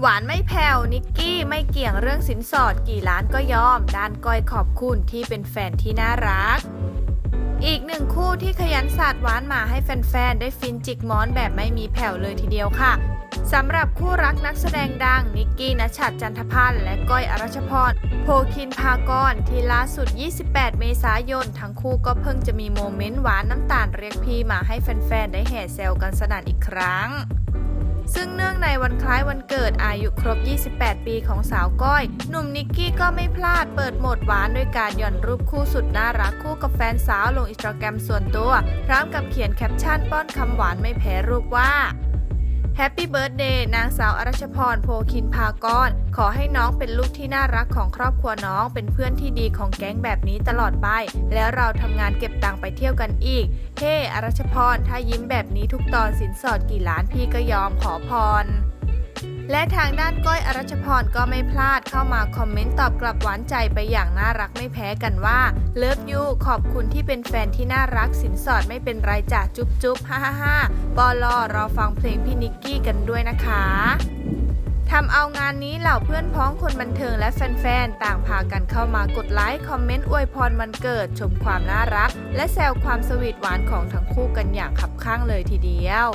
หวานไม่แผ่วนิกกี้ไม่เกี่ยงเรื่องสินสอดกี่ล้านก็ยอม ด้านก้อยขอบคุณที่เป็นแฟนที่น่ารัก อีกหนึ่งคู่ที่ขยันสาดหวานมาให้แฟนๆ ได้ฟินจิกหมอนแบบไม่มีแผ่วเลยทีเดียวค่ะสำหรับคู่รักนักแสดงดัง นิกกี้นชัดจันทพันธ์และก้อยอรัชพรโพคินพากรที่ล่าสุด 28 เมษายน ทั้งคู่ก็เพิ่งจะมีโมเมนต์หวานน้ำตาลเรียกพี่มาให้แฟนๆ ได้แห่แซวกันสนั่นอีกครั้ง ซึ่งเนื่อง วันคล้ายวันเกิดอายุครบ 28 ปีของสาวก้อย หนุ่มนิกกี้ก็ไม่พลาดเปิดโหมดหวานด้วยการหย่อนรูปคู่สุดน่ารักคู่กับแฟนสาวลงอินสตาแกรมส่วนตัว พร้อมกับเขียนแคปชั่นป้อนคำหวานไม่แพ้รูปว่า แฮปปี้เบิร์ดเดย์นางสาวอรัชพรโพคินพากรขอให้น้องเป็นลูกที่น่ารักของครอบครัวน้อง เป็นเพื่อนที่ดีของแก๊งแบบนี้ตลอดไป แล้วเราทำงานเก็บตังค์ไปเที่ยวกันอีก เฮ้ อรัชพร ถ้ายิ้มแบบนี้ทุกตอนสินสอดกี่ล้านพี่ก็ยอมขอพร และทางด้านก้อยอรัชพรก็ไม่พลาดเข้ามาคอมเมนต์ตอบกลับหวานใจไปอย่างน่ารักไม่แพ้กันว่าเลิฟยูขอบคุณที่เป็นแฟนที่น่ารักสินสอดไม่เป็นไรจ้ะจุ๊บจุ๊บฮ่าฮ่าฮ่าปอลอรอฟังเพลงพี่นิกกี้กันด้วยนะคะทำเอางานนี้เหล่าเพื่อนพ้องคนบันเทิงและแฟนๆ ต่างพากันเข้ามากดไลค์ คอมเมนต์อวยพรวันเกิด ชมความน่ารัก และแซวความสวีทหวานของทั้งคู่กันอย่างขับข้างเลยทีเดียว